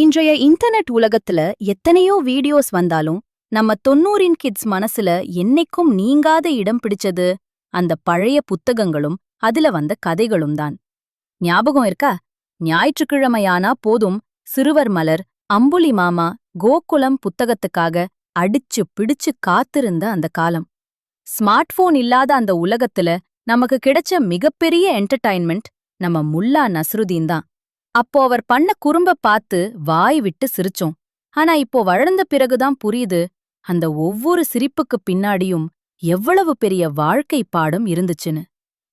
இன்றைய இன்டர்நெட் உலகத்துல எத்தனையோ வீடியோஸ் வந்தாலும் நம்ம தொண்ணூறின் கிட்ஸ் மனசுல என்னைக்கும் நீங்காத இடம் பிடிச்சது அந்த பழைய புத்தகங்களும் அதுல வந்த கதைகளும் தான். ஞாபகம் இருக்கா? ஞாயிற்றுக்கிழமையானா போதும் சிறுவர் மலர் அம்புலி மாமா கோகுலம் புத்தகத்துக்காக அடிச்சு பிடிச்சு காத்திருந்த அந்த காலம். ஸ்மார்ட் போன் இல்லாத அந்த உலகத்துல நமக்கு கிடைச்ச மிகப்பெரிய என்டர்டைன்மெண்ட் நம்ம முல்லா நஸ்ருதீன் தான். அப்போ அவர் பண்ண குறும்ப பார்த்து வாய் விட்டு சிரிச்சோம். ஆனா இப்போ வளர்ந்த பிறகுதான் புரியுது அந்த ஒவ்வொரு சிரிப்புக்கு பின்னாடியும் எவ்வளவு பெரிய வாழ்க்கை பாடம் இருந்துச்சுன்னு.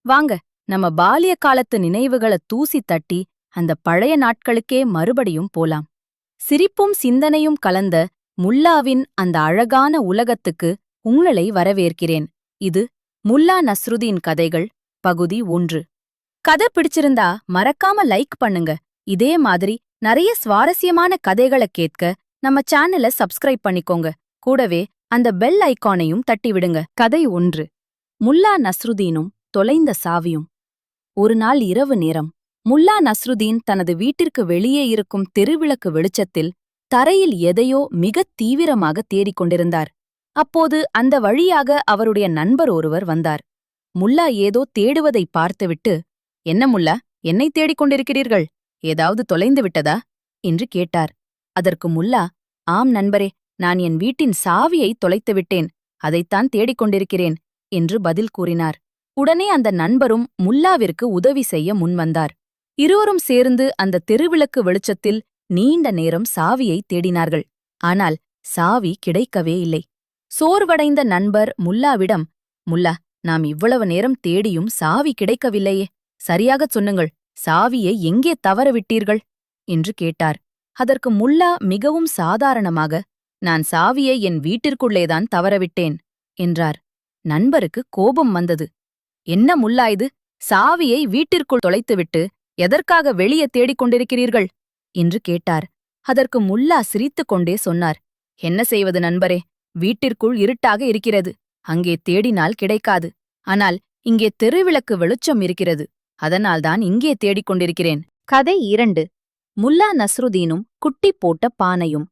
வாங்க நம்ம பாலிய காலத்து நினைவுகளை தூசி தட்டி அந்த பழைய நாட்களுக்கே மறுபடியும் போலாம். சிரிப்பும் சிந்தனையும் கலந்த முல்லாவின் அந்த அழகான உலகத்துக்கு உங்களை வரவேற்கிறேன். இது முல்லா நஸ்ருதீன் கதைகள் பகுதி ஒன்று. கதை பிடிச்சிருந்தா மறக்காம லைக் பண்ணுங்க. இதே மாதிரி நிறைய சுவாரஸ்யமான கதைகளை கேட்க நம்ம சேனலை சப்ஸ்கிரைப் பண்ணிக்கோங்க. கூடவே அந்த பெல் ஐகானையும் தட்டி விடுங்க கதை ஒன்று. முல்லா நஸ்ருதீனும் தொலைந்த சாவியும். ஒரு நாள் இரவு நேரம். முல்லா நஸ்ருதீன் தனது வீட்டிற்கு வெளியே இருக்கும் தெருவிளக்கு வெளிச்சத்தில் தரையில் எதையோ மிகத் தீவிரமாக தேடிக் கொண்டிருந்தார். அப்போது அந்த வழியாக அவருடைய நண்பர் ஒருவர் வந்தார். முல்லா ஏதோ தேடுவதை பார்த்துவிட்டு என்ன முல்லா என்னை தேடிக் கொண்டிருக்கிறீர்கள்? ஏதாவது தொலைந்து விட்டதா? என்று கேட்டார். அதற்கு முல்லா ஆம் நண்பரே நான் என் வீட்டின் சாவியை தொலைத்து விட்டேன் அதைத்தான் தேடிக் கொண்டிருக்கிறேன் என்று பதில் கூறினார். உடனே அந்த நண்பரும் முல்லாவிற்கு உதவி செய்ய முன்வந்தார். இருவரும் சேர்ந்து அந்த தெருவிளக்கு வெளிச்சத்தில் நீண்ட நேரம் சாவியை தேடினார்கள். ஆனால் சாவி கிடைக்கவே இல்லை. சோர்வடைந்த நண்பர் முல்லாவிடம் முல்லா நாம் இவ்வளவு நேரம் தேடியும் சாவி கிடைக்கவில்லையே சரியாகச் சொன்னுங்கள் சாவியை எங்கே தவற விட்டீர்கள்? என்று கேட்டார். அதற்கு முல்லா மிகவும் சாதாரணமாக நான் சாவியை என் வீட்டிற்குள்ளேதான் தவறவிட்டேன் என்றார். நண்பருக்கு கோபம் வந்தது. என்ன முல்லா இது? சாவியை வீட்டிற்குள் தொலைத்துவிட்டு எதற்காக வெளியே தேடிக் கொண்டிருக்கிறீர்கள்? என்று கேட்டார். அதற்கு முல்லா சிரித்துக் கொண்டே சொன்னார். என்ன செய்வது நண்பரே? வீட்டிற்குள் இருட்டாக இருக்கிறது. அங்கே தேடினால் கிடைக்காது. ஆனால் இங்கே தெருவிளக்கு வெளிச்சம் இருக்கிறது. அதனால்தான் இங்கே தேடிக் கொண்டிருக்கிறேன் கதை இரண்டு. முல்லா நஸ்ருதீனும் குட்டி போட்ட பானையும்.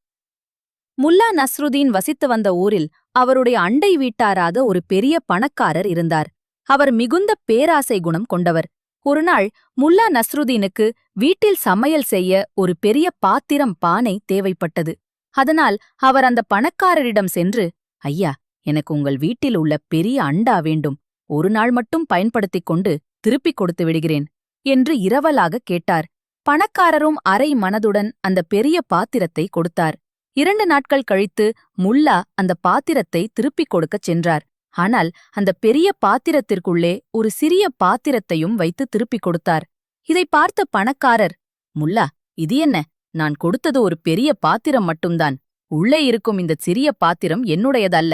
முல்லா நஸ்ருதீன் வசித்து வந்த ஊரில் அவருடைய அண்டை வீட்டாராத ஒரு பெரிய பணக்காரர் இருந்தார். அவர் மிகுந்த பேராசை குணம் கொண்டவர். ஒருநாள் முல்லா நஸ்ருதீனுக்கு வீட்டில் சமையல் செய்ய ஒரு பெரிய பாத்திரம் பானை தேவைப்பட்டது. அதனால் அவர் அந்த பணக்காரரிடம் சென்று ஐயா எனக்கு உங்கள் வீட்டில் உள்ள பெரிய அண்டா வேண்டும். ஒரு நாள் மட்டும் பயன்படுத்திக் கொண்டு திருப்பிக் கொடுத்து விடுகிறேன் என்று இரவலாக கேட்டார். பணக்காரரும் அரை மனதுடன் அந்த பெரிய பாத்திரத்தை கொடுத்தார். இரண்டு நாட்கள் கழித்து முல்லா அந்த பாத்திரத்தை திருப்பிக் கொடுக்கச் சென்றார். ஆனால் அந்த பெரிய பாத்திரத்திற்குள்ளே ஒரு சிறிய பாத்திரத்தையும் வைத்து திருப்பிக் கொடுத்தார். இதை பார்த்த பணக்காரர் முல்லா இது என்ன? நான் கொடுத்தது ஒரு பெரிய பாத்திரம் மட்டும்தான். உள்ளே இருக்கும் இந்த சிறிய பாத்திரம் என்னுடையதல்ல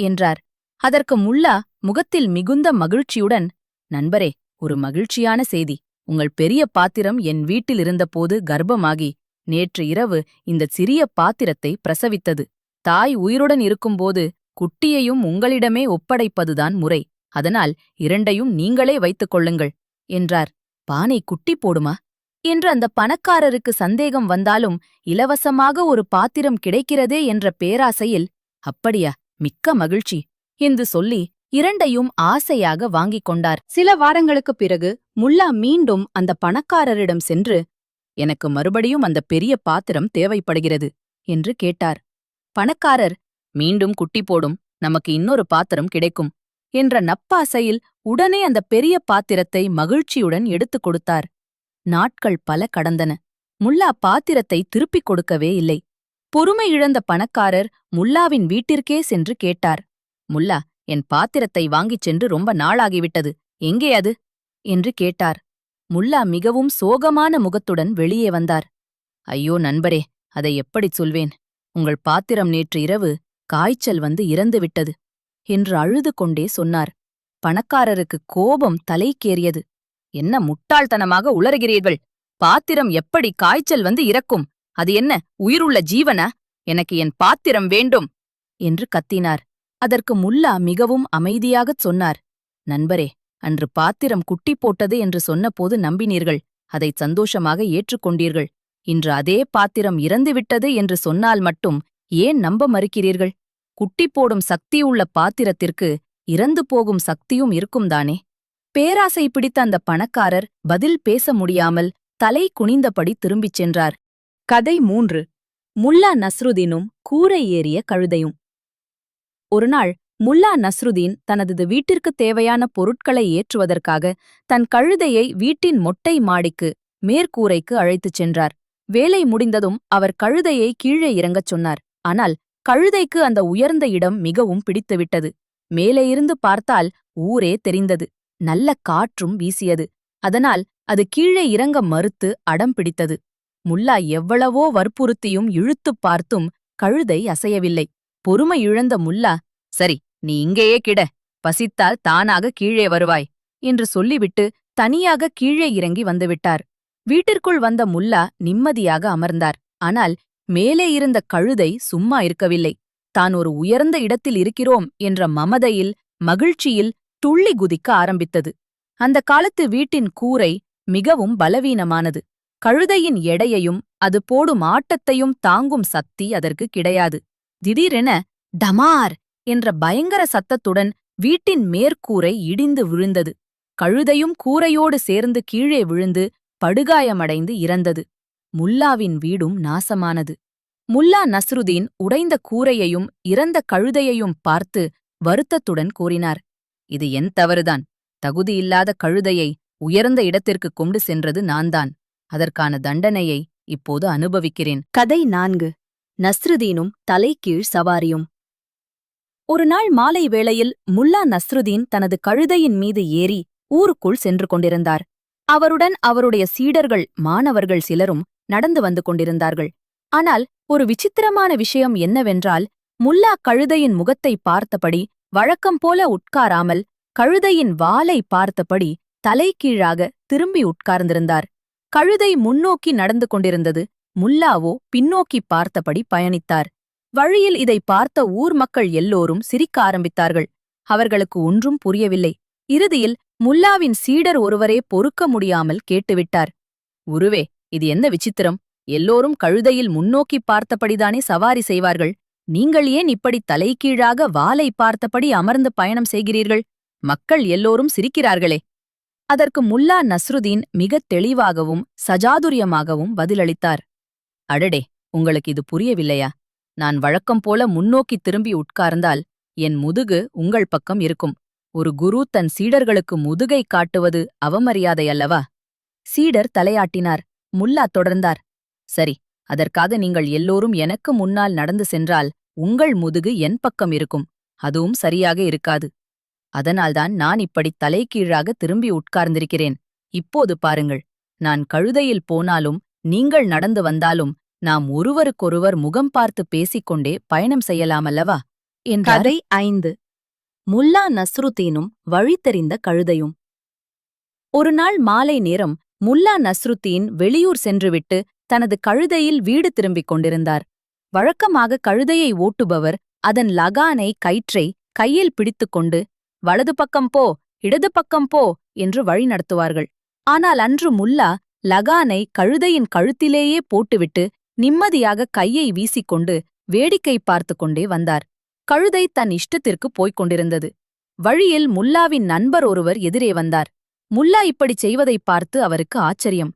என்றார். அதற்கு முல்லா முகத்தில் மிகுந்த மகிழ்ச்சியுடன் நண்பரே ஒரு மகிழ்ச்சியான செய்தி. உங்கள் பெரிய பாத்திரம் என் வீட்டில் இருந்தபோது கர்ப்பமாகி நேற்று இரவு இந்த சிறிய பாத்திரத்தை பிரசவித்தது. தாய் உயிருடன் இருக்கும்போது குட்டியையும் உங்களிடமே ஒப்படைப்பதுதான் முறை. அதனால் இரண்டையும் நீங்களே வைத்துக் கொள்ளுங்கள் என்றார். பானை குட்டி போடுமா? என்று அந்த பணக்காரருக்கு சந்தேகம் வந்தாலும் இலவசமாக ஒரு பாத்திரம் கிடைக்கிறதே என்ற பேராசையில் அப்படியா மிக்க மகிழ்ச்சி என்று சொல்லி இரண்டையும் ஆசையாக வாங்கிக் கொண்டார். சில வாரங்களுக்குப் பிறகு முல்லா மீண்டும் அந்த பணக்காரரிடம் சென்று எனக்கு மறுபடியும் அந்த பெரிய பாத்திரம் தேவைப்படுகிறது என்று கேட்டார். பணக்காரர் மீண்டும் குட்டி போடும் நமக்கு இன்னொரு பாத்திரம் கிடைக்கும் என்ற நப்பாசையில் உடனே அந்த பெரிய பாத்திரத்தை மகிழ்ச்சியுடன் எடுத்துக் கொடுத்தார். நாட்கள் பல கடந்தன. முல்லா பாத்திரத்தை திருப்பிக் கொடுக்கவே இல்லை. பொறுமை இழந்த பணக்காரர் முல்லாவின் வீட்டிற்கே சென்று கேட்டார் முல்லா என் பாத்திரத்தை வாங்கிச் சென்று ரொம்ப நாளாகிவிட்டது. எங்கே அது? என்று கேட்டார். முல்லா மிகவும் சோகமான முகத்துடன் வெளியே வந்தார். ஐயோ நண்பரே அதை எப்படிச் சொல்வேன்? உங்கள் பாத்திரம் நேற்று இரவு காய்ச்சல் வந்து இறந்துவிட்டது என்று அழுது கொண்டே சொன்னார். பணக்காரருக்கு கோபம் தலைக்கேறியது. என்ன முட்டாள்தனமாக உளறுகிறீர்கள்? பாத்திரம் எப்படி காய்ச்சல் வந்து இறக்கும்? அது என்ன உயிருள்ள ஜீவனா? எனக்கு என் பாத்திரம் வேண்டும் என்று கத்தினார். அதற்கு முல்லா மிகவும் அமைதியாகச் சொன்னார். நண்பரே அன்று பாத்திரம் குட்டி போட்டது என்று சொன்னபோது நம்பினீர்கள். அதைச் சந்தோஷமாக ஏற்றுக்கொண்டீர்கள் இன்று அதே பாத்திரம் இறந்துவிட்டது என்று சொன்னால் மட்டும் ஏன் நம்ப மறுக்கிறீர்கள்? குட்டி போடும் சக்தியுள்ள பாத்திரத்திற்கு இறந்து போகும் சக்தியும் இருக்கும்தானே பேராசை பிடித்த அந்த பணக்காரர் பதில் பேச முடியாமல் தலை குனிந்தபடி திரும்பிச் சென்றார். கதை மூன்று. முல்லா நஸ்ருதீனும் கூரை ஏறிய கழுதையும். ஒருநாள் முல்லா நஸ்ருதீன் தனது வீட்டிற்கு தேவையான பொருட்களை ஏற்றுவதற்காக தன் கழுதையை வீட்டின் மொட்டை மாடிக்கு மேற்கூரைக்கு அழைத்துச் சென்றார். வேலை முடிந்ததும் அவர் கழுதையை கீழே இறங்கச் சொன்னார். ஆனால் கழுதைக்கு அந்த உயர்ந்த இடம் மிகவும் பிடித்துவிட்டது. மேலே இருந்து பார்த்தால் ஊரே தெரிந்தது. நல்ல காற்றும் வீசியது. அதனால் அது கீழே இறங்க மறுத்து அடம் பிடித்தது. முல்லா எவ்வளவோ வற்புறுத்தியும் இழுத்துப் பார்த்தும் கழுதை அசையவில்லை. பொறுமை இழந்த முல்லா சரி நீ இங்கேயே கிட பசித்தால் தானாக கீழே வருவாய் என்று சொல்லிவிட்டு தனியாக கீழே இறங்கி வந்துவிட்டார். வீட்டிற்குள் வந்த முல்லா நிம்மதியாக அமர்ந்தார். ஆனால் மேலே இருந்த கழுதை சும்மா இருக்கவில்லை. தான் ஒரு உயர்ந்த இடத்தில் இருக்கிறோம் என்ற மமதையில் மகிழ்ச்சியில் துள்ளி குதிக்க ஆரம்பித்தது. அந்த காலத்து வீட்டின் கூரை மிகவும் பலவீனமானது. கழுதையின் எடையையும் அது போடும் ஆட்டத்தையும் தாங்கும் சக்தி அதற்கு கிடையாது. திடீரென டமார் என்ற பயங்கர சத்தத்துடன் வீட்டின் மேற்கூரை இடிந்து விழுந்தது. கழுதையும் கூரையோடு சேர்ந்து கீழே விழுந்து படுகாயமடைந்து இறந்தது. முல்லாவின் வீடும் நாசமானது. முல்லா நஸ்ருதீன் உடைந்த கூரையையும் இறந்த கழுதையையும் பார்த்து வருத்தத்துடன் கூறினார் இது என் தவறுதான். தகுதியில்லாத கழுதையை உயர்ந்த இடத்திற்கு கொண்டு சென்றது நான்தான். அதற்கான தண்டனையை இப்போது அனுபவிக்கிறேன். கதை நான்கு. நஸ்ருதீனும் தலைகீழ் சவாரியும். ஒரு நாள் மாலை வேளையில் முல்லா நஸ்ருதீன் தனது கழுதையின் மீது ஏறி ஊருக்குள் சென்று கொண்டிருந்தார். அவருடன் அவருடைய சீடர்கள் மாணவர்கள் சிலரும் நடந்து வந்து கொண்டிருந்தார்கள். ஆனால் ஒரு விசித்திரமான விஷயம் என்னவென்றால் முல்லா கழுதையின் முகத்தை பார்த்தபடி வழக்கம் போல உட்காராமல் கழுதையின் வாலை பார்த்தபடி தலைகீழாக திரும்பி உட்கார்ந்திருந்தார். கழுதை முன்னோக்கி நடந்து கொண்டிருந்தது முல்லாவோ பின்னோக்கி பார்த்தபடி பயணித்தார். வழியில் இதை பார்த்த ஊர் மக்கள் எல்லோரும் சிரிக்க ஆரம்பித்தார்கள். அவர்களுக்கு ஒன்றும் புரியவில்லை. இறுதியில் முல்லாவின் சீடர் ஒருவரே பொறுக்க முடியாமல் கேட்டுவிட்டார். உருவே இது என்ன விசித்திரம்? எல்லோரும் கழுதையில் முன்னோக்கி பார்த்தபடிதானே சவாரி செய்வார்கள். நீங்கள் ஏன் இப்படி தலைகீழாக வாலை பார்த்தபடி அமர்ந்து பயணம் செய்கிறீர்கள்? மக்கள் எல்லோரும் சிரிக்கிறார்களே. அதற்கு முல்லா நஸ்ருதீன் மிகத் தெளிவாகவும் சஜாதுரியமாகவும் பதிலளித்தார். அடடே உங்களுக்கு இது புரியவில்லையா? நான் வழக்கம் போல முன்னோக்கி திரும்பி உட்கார்ந்தால் என் முதுகு உங்கள் பக்கம் இருக்கும். ஒரு குரு தன் சீடர்களுக்கு முதுகை காட்டுவது அவமரியாதை அல்லவா? சீடர் தலையாட்டினார் முல்லா தொடர்ந்தார். சரி அதற்காக நீங்கள் எல்லோரும் எனக்கு முன்னால் நடந்து சென்றால் உங்கள் முதுகு என் பக்கம் இருக்கும். அதுவும் சரியாக இருக்காது. அதனால்தான் நான் இப்படி தலைகீழாக திரும்பி உட்கார்ந்திருக்கிறேன். இப்போது பாருங்கள் நான் கழுதையில் போனாலும் நீங்கள் நடந்து வந்தாலும் நாம் ஒருவருக்கொருவர் முகம் பார்த்து பேசிக்கொண்டே பயணம் செய்யலாமல்லவா? கதை ஐந்து. முல்லா நஸ்ருத்தீனும் வழி கழுதையும். ஒரு நாள் மாலை நேரம் முல்லா நஸ்ருத்தீன் வெளியூர் சென்றுவிட்டு தனது கழுதையில் வீடு திரும்பிக் கொண்டிருந்தார். வழக்கமாக கழுதையை ஓட்டுபவர் அதன் லகானை கயிற்றை கையில் பிடித்துக்கொண்டு வலது பக்கம் போ இடது பக்கம் போ என்று வழி நடத்துவார்கள். ஆனால் அன்று முல்லா லகானை கழுதையின் கழுத்திலேயே போட்டுவிட்டு நிம்மதியாக கையை வீசிக்கொண்டு வேடிக்கை பார்த்து கொண்டே வந்தார். கழுதை தன் இஷ்டத்திற்கு போய்க் கொண்டிருந்தது. வழியில் முல்லாவின் நண்பர் ஒருவர் எதிரே வந்தார். முல்லா இப்படிச் செய்வதைப் பார்த்து அவருக்கு ஆச்சரியம்.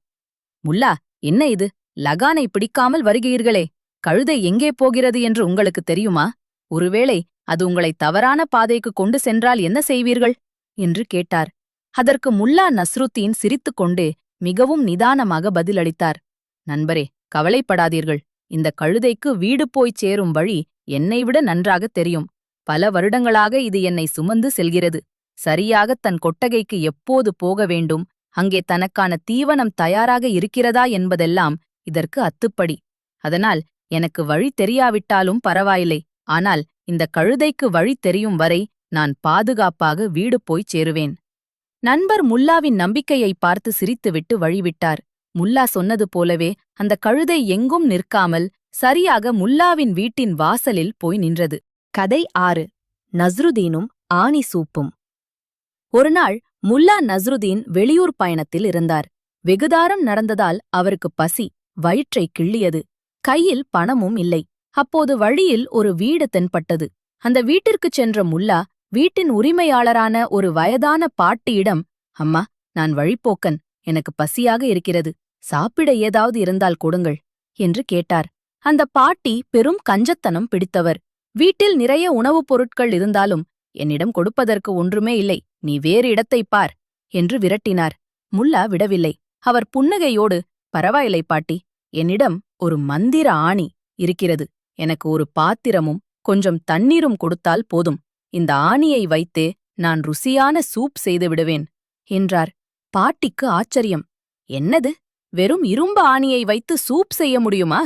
முல்லா என்ன இது? லகானை பிடிக்காமல் வருகிறீர்களே. கழுதை எங்கே போகிறது என்று உங்களுக்கு தெரியுமா? ஒருவேளை அது உங்களை தவறான பாதைக்கு கொண்டு சென்றால் என்ன செய்வீர்கள்? என்று கேட்டார். அதற்கு முல்லா நஸ்ருத்தீன் சிரித்துக்கொண்டு மிகவும் நிதானமாக பதிலளித்தார். நண்பரே கவலைப்படாதீர்கள். இந்த கழுதைக்கு வீடு போய்ச் சேரும் வழி என்னை விட நன்றாகத் தெரியும். பல வருடங்களாக இது என்னை சுமந்து செல்கிறது. சரியாக தன் கொட்டகைக்கு எப்போது போக வேண்டும்? அங்கே தனக்கான தீவனம் தயாராக இருக்கிறதா என்பதெல்லாம் இதற்கு அத்துப்படி. அதனால் எனக்கு வழி தெரியாவிட்டாலும் பரவாயில்லை. ஆனால் இந்த கழுதைக்கு வழி தெரியும் வரை நான் பாதுகாப்பாக வீடு போய்ச் சேருவேன். நண்பர் முல்லாவின் நம்பிக்கையை பார்த்து சிரித்துவிட்டு வழிவிட்டார். முல்லா சொன்னது போலவே அந்த கழுதை எங்கும் நிற்காமல் சரியாக முல்லாவின் வீட்டின் வாசலில் போய் நின்றது. கதை ஆறு. நஸ்ருதீனும் ஆணி சூப்பும். ஒருநாள் முல்லா நஸ்ருதீன் வெளியூர் பயணத்தில் இருந்தார். வெகுதாரம் நடந்ததால் அவருக்கு பசி வயிற்றை கிள்ளியது. கையில் பணமும் இல்லை. அப்போது வழியில் ஒரு வீடு தென்பட்டது. அந்த வீட்டிற்குச் சென்ற முல்லா வீட்டின் உரிமையாளரான ஒரு வயதான பாட்டியிடம் அம்மா நான் வழிப்போக்கன். எனக்கு பசியாக இருக்கிறது. சாப்பிட ஏதாவது இருந்தால் கொடுங்கள் என்று கேட்டார். அந்த பாட்டி பெரும் கஞ்சத்தனம் பிடித்தவர். வீட்டில் நிறைய உணவுப் பொருட்கள் இருந்தாலும் என்னிடம் கொடுப்பதற்கு ஒன்றுமே இல்லை நீ வேறு இடத்தைப் பார் என்று விரட்டினார். முல்லா விடவில்லை. அவர் புன்னகையோடு பரவாயில்லை பாட்டி என்னிடம் ஒரு மந்திர ஆணி இருக்கிறது. எனக்கு ஒரு பாத்திரமும் கொஞ்சம் தண்ணீரும் கொடுத்தால் போதும். இந்த ஆணியை வைத்தே நான் ருசியான சூப் செய்து விடுவேன் என்றார். பாட்டிக்கு ஆச்சரியம். என்னது? வெறும் இரும்பு ஆணியை வைத்து சூப் செய்ய முடியுமா?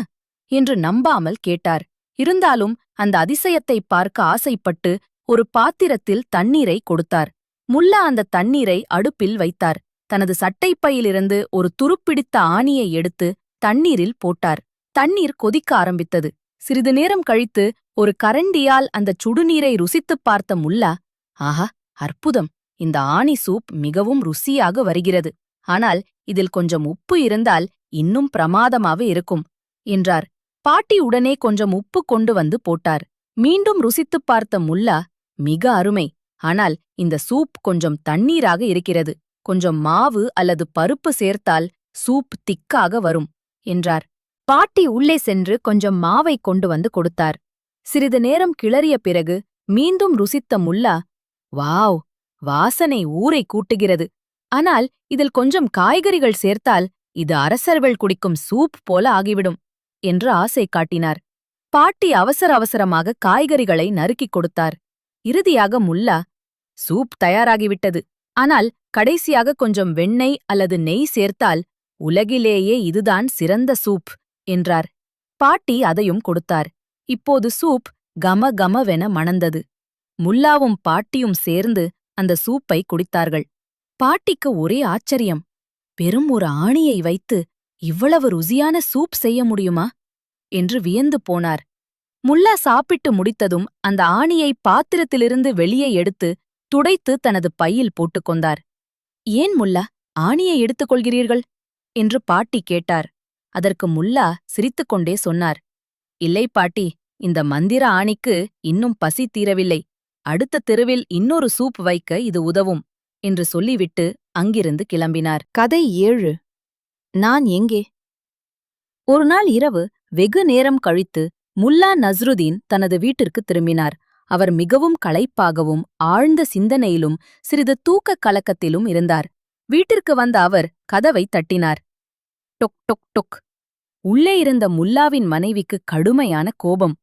என்று நம்பாமல் கேட்டார். இருந்தாலும் அந்த அதிசயத்தைப் பார்க்க ஆசைப்பட்டு ஒரு பாத்திரத்தில் தண்ணீரை கொடுத்தார். முல்லா அந்த தண்ணீரை அடுப்பில் வைத்தார். தனது சட்டைப்பையிலிருந்து ஒரு துருப்பிடித்த ஆணியை எடுத்து தண்ணீரில் போட்டார். தண்ணீர் கொதிக்க ஆரம்பித்தது. சிறிது நேரம் கழித்து ஒரு கரண்டியால் அந்த சுடுநீரை ருசித்துப் பார்த்த முல்லா ஆஹா அற்புதம்! இந்த ஆணி சூப் மிகவும் ருசியாக வருகிறது. ஆனால் இதில் கொஞ்சம் உப்பு இருந்தால் இன்னும் பிரமாதமாக இருக்கும் என்றார். பாட்டி உடனே கொஞ்சம் உப்பு கொண்டு வந்து போட்டார். மீண்டும் ருசித்துப் பார்த்த முல்லா மிக அருமை ஆனால் இந்த சூப் கொஞ்சம் தண்ணீராக இருக்கிறது கொஞ்சம் மாவு அல்லது பருப்பு சேர்த்தால் சூப் திக்காக வரும் என்றார். பாட்டி உள்ளே சென்று கொஞ்சம் மாவை கொண்டு வந்து கொடுத்தார். சிறிது நேரம் கிளறிய பிறகு மீண்டும் ருசித்த முல்லா வாவ் வாசனை ஊரை கூட்டுகிறது ஆனால் இதில் கொஞ்சம் காய்கறிகள் சேர்த்தால் இது அரசர்கள் குடிக்கும் சூப் போல ஆகிவிடும் என்று ஆசை காட்டினார். பாட்டி அவசர அவசரமாக காய்கறிகளை நறுக்கிக் கொடுத்தார். இறுதியாக முல்லா சூப் தயாராகிவிட்டது. ஆனால் கடைசியாக கொஞ்சம் வெண்ணெய் அல்லது நெய் சேர்த்தால் உலகிலேயே இதுதான் சிறந்த சூப் என்றார். பாட்டி அதையும் கொடுத்தார். இப்போது சூப் கம கமவென மணந்தது. முல்லாவும் பாட்டியும் சேர்ந்து அந்த சூப்பை குடித்தார்கள். பாட்டிக்கு ஒரே ஆச்சரியம். பெரும் ஒரு ஆணியை வைத்து இவ்வளவு ருசியான சூப் செய்ய முடியுமா? என்று வியந்து போனார். முல்லா சாப்பிட்டு முடித்ததும் அந்த ஆணியை பாத்திரத்திலிருந்து வெளியே எடுத்து துடைத்து தனது பையில் போட்டுக்கொண்டார் ஏன் முல்லா ஆணியை எடுத்துக் கொள்கிறீர்கள்? என்று பாட்டி கேட்டார். அதற்கு முல்லா சிரித்துக்கொண்டே சொன்னார். இல்லை பாட்டி இந்த மந்திர ஆணிக்கு இன்னும் பசி தீரவில்லை. அடுத்த தெருவில் இன்னொரு சூப் வைக்க இது உதவும். என்று சொல்லிவிட்டு அங்கிருந்து கிளம்பினார். கதை ஏழு. நான் எங்கே? ஒரு நாள் இரவு வெகு நேரம் கழித்து முல்லா நஸ்ருதீன் தனது வீட்டிற்கு திரும்பினார். அவர் மிகவும் களைப்பாகவும் ஆழ்ந்த சிந்தனையிலும் சிறிது தூக்கக் கலக்கத்திலும் இருந்தார். வீட்டிற்கு வந்த அவர் கதவை தட்டினார். டொக் டொக் டொக். உள்ளே இருந்த முல்லாவின் மனைவிக்கு கடுமையான கோபம்.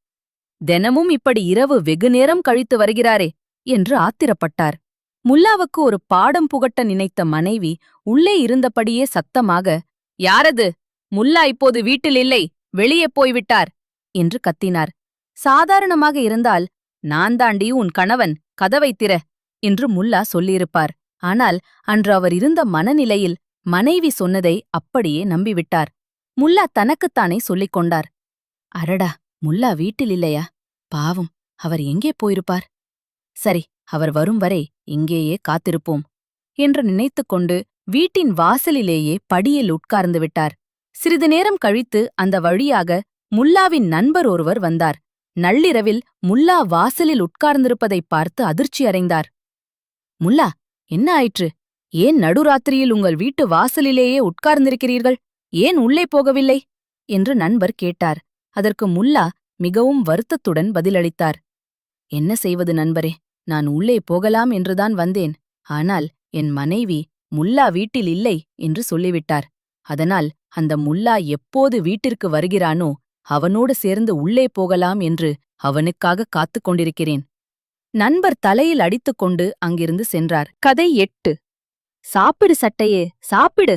தினமும் இப்படி இரவு வெகு நேரம் கழித்து வருகிறாரே என்று ஆத்திரப்பட்டார். முல்லாவுக்கு ஒரு பாடம் புகட்ட நினைத்த மனைவி உள்ளே இருந்தபடியே சத்தமாக யாரது? முல்லா இப்போது வீட்டில் இல்லை வெளியே போய்விட்டார் என்று கத்தினார். சாதாரணமாக இருந்தால் நான் தாண்டி உன் கணவன் கதவை திற என்று முல்லா சொல்லியிருப்பார். ஆனால் அன்று அவர் இருந்த மனநிலையில் மனைவி சொன்னதை அப்படியே நம்பிவிட்டார். முல்லா தனக்குத்தானே சொல்லிக் கொண்டார். அரடா முல்லா வீட்டில் இல்லையா? பாவம் அவர் எங்கே போயிருப்பார்? சரி அவர் வரும் வரை இங்கேயே காத்திருப்போம் என்று நினைத்துக்கொண்டு வீட்டின் வாசலிலேயே படியில் உட்கார்ந்து விட்டார். சிறிது நேரம் கழித்து அந்த வழியாக முல்லாவின் நண்பர் ஒருவர் வந்தார். நள்ளிரவில் முல்லா வாசலில் உட்கார்ந்திருப்பதைப் பார்த்து அதிர்ச்சி அடைந்தார். முல்லா என்ன ஆயிற்று? ஏன் நடுராத்திரியில் உங்கள் வீட்டு வாசலிலேயே உட்கார்ந்திருக்கிறீர்கள்? ஏன் உள்ளே போகவில்லை? என்று நண்பர் கேட்டார். அதற்கு முல்லா மிகவும் வருத்தத்துடன் பதிலளித்தார். என்ன செய்வது நண்பரே? நான் உள்ளே போகலாம் என்றுதான் வந்தேன். ஆனால் என் மனைவி முல்லா வீட்டில் இல்லை என்று சொல்லிவிட்டார். அதனால் அந்த முல்லா எப்போது வீட்டிற்கு வருகிறானோ அவனோடு சேர்ந்து உள்ளே போகலாம் என்று அவனுக்காக காத்துக் கொண்டிருக்கிறேன். நண்பர் தலையில் அடித்துக்கொண்டு அங்கிருந்து சென்றார். கதை எட்டு. சாப்பிடு சட்டையே சாப்பிடு.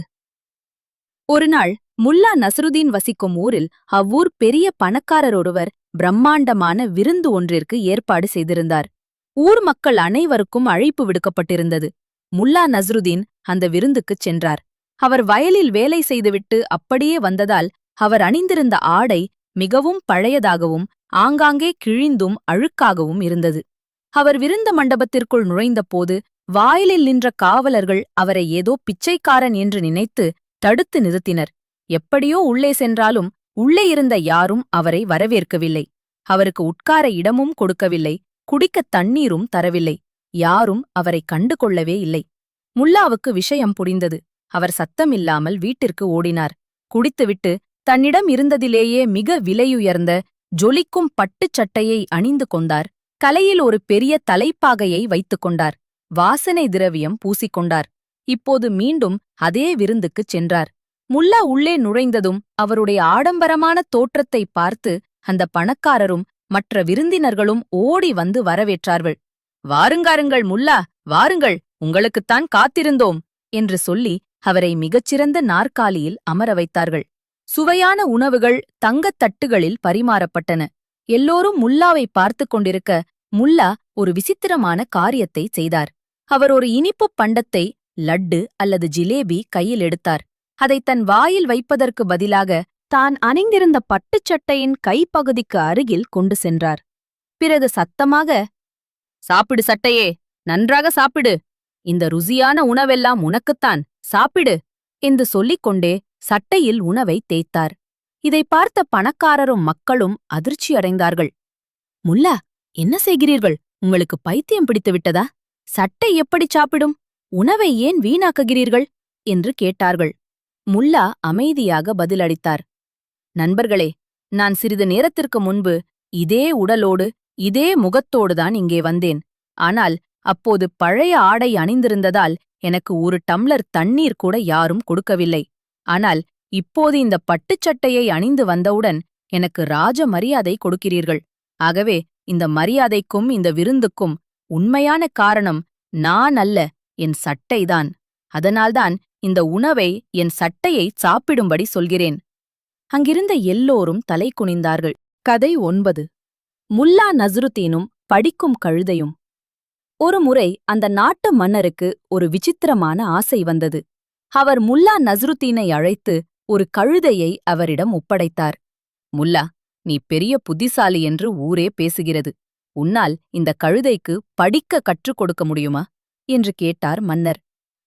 ஒருநாள் முல்லா நசருதீன் வசிக்கும் ஊரில் அவ்வூர் பெரிய பணக்காரர் ஒருவர் பிரம்மாண்டமான விருந்து ஒன்றிற்கு ஏற்பாடு செய்திருந்தார். ஊர் மக்கள் அனைவருக்கும் அழைப்பு விடுக்கப்பட்டிருந்தது. முல்லா நஸ்ருதீன் அந்த விருந்துக்குச் சென்றார். அவர் வயலில் வேலை செய்துவிட்டு அப்படியே வந்ததால் அவர் அணிந்திருந்த ஆடை மிகவும் பழையதாகவும் ஆங்காங்கே கிழிந்தும் அழுக்காகவும் இருந்தது. அவர் விருந்த மண்டபத்திற்குள் நுழைந்தபோது வாயிலில் நின்ற காவலர்கள் அவரை ஏதோ பிச்சைக்காரன் என்று நினைத்து தடுத்து நிறுத்தினர். எப்படியோ உள்ளே சென்றாலும் உள்ளே இருந்த யாரும் அவரை வரவேற்கவில்லை. அவருக்கு உட்கார இடமும் கொடுக்கவில்லை. குடிக்கத் தண்ணீரும் தரவில்லை. யாரும் அவரை கண்டு கொள்ளவே இல்லை. முல்லாவுக்கு விஷயம் புரிந்தது. அவர் சத்தமில்லாமல் வீட்டிற்கு ஓடினார். குடித்துவிட்டு தன்னிடம் இருந்ததிலேயே மிக விலையுயர்ந்த ஜொலிக்கும் பட்டுச் சட்டையை அணிந்து கொண்டார். கலையில் ஒரு பெரிய தலைப்பாகையை வைத்துக் கொண்டார். வாசனை திரவியம் பூசிக்கொண்டார் இப்போது மீண்டும் அதே விருந்துக்குச் சென்றார். முல்லா உள்ளே நுழைந்ததும் அவருடைய ஆடம்பரமான தோற்றத்தை பார்த்து அந்த பணக்காரரும் மற்ற விருந்தினர்களும் ஓடி வந்து வரவேற்றார்கள். வாருங்காருங்கள் முல்லா வாருங்கள் உங்களுக்குத்தான் காத்திருந்தோம் என்று சொல்லி அவரை மிகச்சிறந்த நாற்காலியில் அமர வைத்தார்கள். சுவையான உணவுகள் தங்கத் தட்டுகளில் பரிமாறப்பட்டன. எல்லோரும் முல்லாவை பார்த்துக் கொண்டிருக்க முல்லா ஒரு விசித்திரமான காரியத்தை செய்தார். அவர் ஒரு இனிப்புப் பண்டத்தை லட்டு அல்லது ஜிலேபி கையில் எடுத்தார். அதை தன் வாயில் வைப்பதற்கு பதிலாக தான் அணிந்திருந்த பட்டுச் சட்டையின் கைப்பகுதிக்கு அருகில் கொண்டு சென்றார். பிறகு சத்தமாக சாப்பிடு சட்டையே நன்றாக சாப்பிடு. இந்த ருசியான உணவெல்லாம் உனக்குத்தான். சாப்பிடு என்று சொல்லிக் கொண்டே சட்டையில் உணவை தேய்த்தார். இதை பார்த்த பணக்காரரும் மக்களும் அதிர்ச்சியடைந்தார்கள் முல்லா என்ன செய்கிறீர்கள்? உங்களுக்கு பைத்தியம் பிடித்து விட்டதா? சட்டை எப்படி சாப்பிடும்? உணவை ஏன் வீணாக்குகிறீர்கள்? என்று கேட்டார்கள். முல்லா அமைதியாக பதிலளித்தார். நண்பர்களே நான் சிறிது நேரத்திற்கு முன்பு இதே உடலோடு இதே முகத்தோடுதான் இங்கே வந்தேன். ஆனால் அப்போது பழைய ஆடை அணிந்திருந்ததால் எனக்கு ஒரு டம்ளர் தண்ணீர் கூட யாரும் கொடுக்கவில்லை. ஆனால் இப்போது இந்த பட்டுச் சட்டையை அணிந்து வந்தவுடன் எனக்கு ராஜ மரியாதை கொடுக்கிறீர்கள். ஆகவே இந்த மரியாதைக்கும் இந்த விருந்துக்கும் உண்மையான காரணம் நான் அல்ல என் சட்டைதான். அதனால்தான் இந்த உணவை என் சட்டையை சாப்பிடும்படி சொல்கிறேன். அங்கிருந்த எல்லோரும் தலை குனிந்தார்கள். கதை ஒன்பது. முல்லா நஸ்ருத்தீனும் படிக்கும் கழுதையும். ஒரு முறை அந்த நாட்டு மன்னருக்கு ஒரு விசித்திரமான ஆசை வந்தது. அவர் முல்லா நஸ்ருத்தீனை அழைத்து ஒரு கழுதையை அவரிடம் ஒப்படைத்தார். முல்லா நீ பெரிய புத்திசாலி என்று ஊரே பேசுகிறது. உன்னால் இந்த கழுதைக்கு படிக்க கற்றுக் கொடுக்க முடியுமா? என்று கேட்டார் மன்னர்.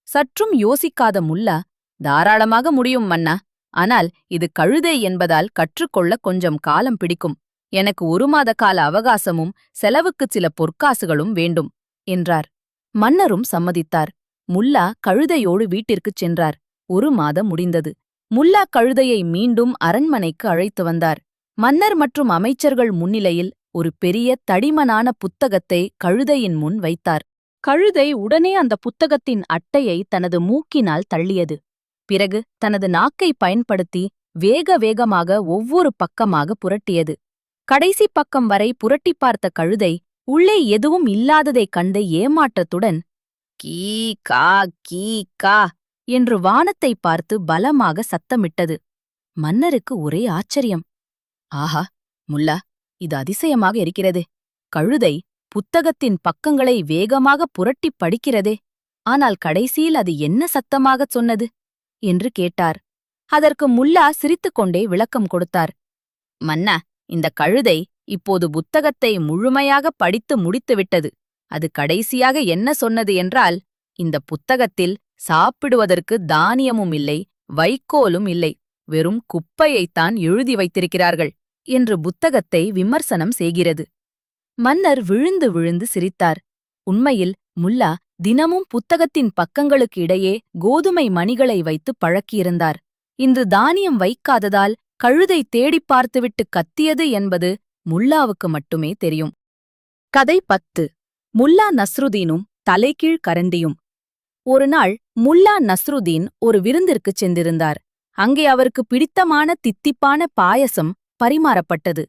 சற்றும் யோசிக்காத முல்லா தாராளமாக முடியும் மன்னா. ஆனால் இது கழுதை என்பதால் கற்றுக்கொள்ள கொஞ்சம் காலம் பிடிக்கும். எனக்கு ஒரு மாத கால அவகாசமும் செலவுக்குச் சில பொற்காசுகளும் வேண்டும் என்றார். மன்னரும் சம்மதித்தார். முல்லா கழுதையோடு வீட்டிற்குச் சென்றார். ஒரு மாதம் முடிந்தது. முல்லா கழுதையை மீண்டும் அரண்மனைக்கு அழைத்து வந்தார். மன்னர் மற்றும் அமைச்சர்கள் முன்னிலையில் ஒரு பெரிய தடிமனான புத்தகத்தை கழுதையின் முன் வைத்தார். கழுதை உடனே அந்த புத்தகத்தின் அட்டையை தனது மூக்கினால் தள்ளியது. பிறகு தனது நாக்கை பயன்படுத்தி வேக வேகமாக ஒவ்வொரு பக்கமாக புரட்டியது. கடைசி பக்கம் வரை புரட்டி பார்த்த கழுதை உள்ளே எதுவும் இல்லாததைக் கண்டு ஏமாற்றத்துடன் கீ கா கீ கா என்று வானத்தை பார்த்து பலமாக சத்தமிட்டது. மன்னருக்கு ஒரே ஆச்சரியம். ஆஹா முல்லா இது அதிசயமாக இருக்கிறதே. கழுதை புத்தகத்தின் பக்கங்களை வேகமாக புரட்டிப் படிக்கிறதே. ஆனால் கடைசியில் அது என்ன சத்தமாகச் சொன்னது? என்று கேட்டார். அதற்கு முல்லா சிரித்துக்கொண்டே விளக்கம் கொடுத்தார். மன்னா இந்த கழுதை இப்போது புத்தகத்தை முழுமையாக படித்து முடித்துவிட்டது. அது கடைசியாக என்ன சொன்னது என்றால் இந்த புத்தகத்தில் சாப்பிடுவதற்கு தானியமும் இல்லை வைக்கோலும் இல்லை வெறும் குப்பையைத்தான் எழுதி வைத்திருக்கிறார்கள் என்று புத்தகத்தை விமர்சனம் செய்கிறது. மன்னர் விழுந்து விழுந்து சிரித்தார். உண்மையில் முல்லா தினமும் புத்தகத்தின் பக்கங்களுக்கு இடையே கோதுமை மணிகளை வைத்து பழக்கியிருந்தார். இன்று தானியம் வைக்காததால் கழுதை தேடிப் பார்த்துவிட்டு கத்தியது என்பது முல்லாவுக்கு மட்டுமே தெரியும். கதை பத்து. முல்லா நஸ்ருதீனும் தலைகீழ் கரண்டியும். ஒருநாள் முல்லா நஸ்ருதீன் ஒரு விருந்திற்குச் சென்றிருந்தார். அங்கே அவருக்கு பிடித்தமான தித்திப்பான பாயசம் பரிமாறப்பட்டது.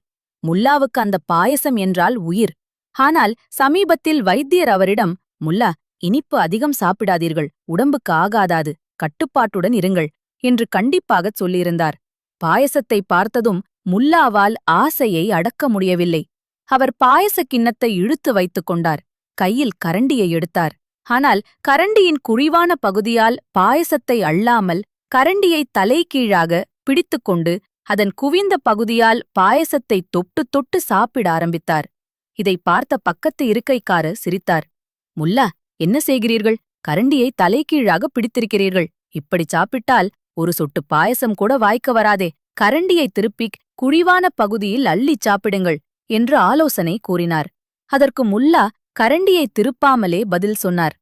முல்லாவுக்கு அந்த பாயசம் என்றால் உயிர். ஆனால் சமீபத்தில் வைத்தியர் அவரிடம் முல்லா இனிப்பு அதிகம் சாப்பிடாதீர்கள் உடம்புக்கு ஆகாதாது கட்டுப்பாட்டுடன் இருங்கள் என்று கண்டிப்பாகச் சொல்லியிருந்தார். பாயசத்தை பார்த்ததும் முல்லாவால் ஆசையை அடக்க முடியவில்லை. அவர் பாயச கிண்ணத்தை இழுத்து வைத்துக் கொண்டார் கையில் கரண்டியை எடுத்தார். ஆனால் கரண்டியின் குழிவான பகுதியால் பாயசத்தை அள்ளாமல் கரண்டியை தலைகீழாக பிடித்துக்கொண்டு அதன் குவிந்த பகுதியால் பாயசத்தை தொட்டு தொட்டு சாப்பிட ஆரம்பித்தார். இதை பார்த்த பக்கத்து இருக்கைக்காரர் சிரித்தார். முல்லா என்ன செய்கிறீர்கள்? கரண்டியை தலைகீழாக பிடித்திருக்கிறீர்கள். இப்படி சாப்பிட்டால் ஒரு சொட்டு பாயசம் கூட வாய்க்க வராதே. கரண்டியை திருப்பி குழிவான பகுதியில் அள்ளிச் சாப்பிடுங்கள் என்று ஆலோசனை கூறினார். அதற்கு முல்லா கரண்டியை திருப்பாமலே பதில் சொன்னார்.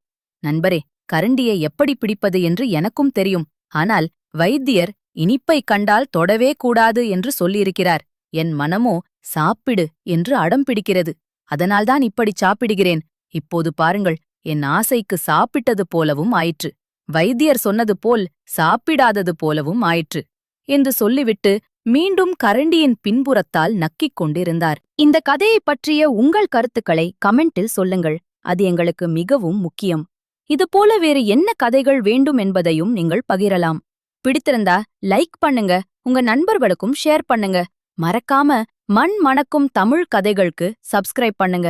நண்பரே கரண்டியை எப்படி பிடிப்பது என்று எனக்கும் தெரியும். ஆனால் வைத்தியர் இனிப்பை கண்டால் தொடவே கூடாது என்று சொல்லியிருக்கிறார். என் மனமோ சாப்பிடு என்று அடம் பிடிக்கிறது. அதனால்தான் இப்படிச் சாப்பிடுகிறேன். இப்போது பாருங்கள் என் ஆசைக்கு சாப்பிட்டது போலவும் ஆயிற்று. வைத்தியர் சொன்னது போல் சாப்பிடாதது போலவும் ஆயிற்று என்று சொல்லிவிட்டு மீண்டும் கரண்டியின் பின்புறத்தால் நக்கிக் கொண்டிருந்தார். இந்த கதையைப் பற்றிய உங்கள் கருத்துக்களை கமெண்டில் சொல்லுங்கள். அது எங்களுக்கு மிகவும் முக்கியம். இதுபோல வேறு என்ன கதைகள் வேண்டும் என்பதையும் நீங்கள் பகிரலாம். பிடித்திருந்தா லைக் பண்ணுங்க உங்க நண்பர்களுக்கும் ஷேர் பண்ணுங்க. மறக்காம மண் மணக்கும் தமிழ் கதைகளுக்கு சப்ஸ்கிரைப் பண்ணுங்க.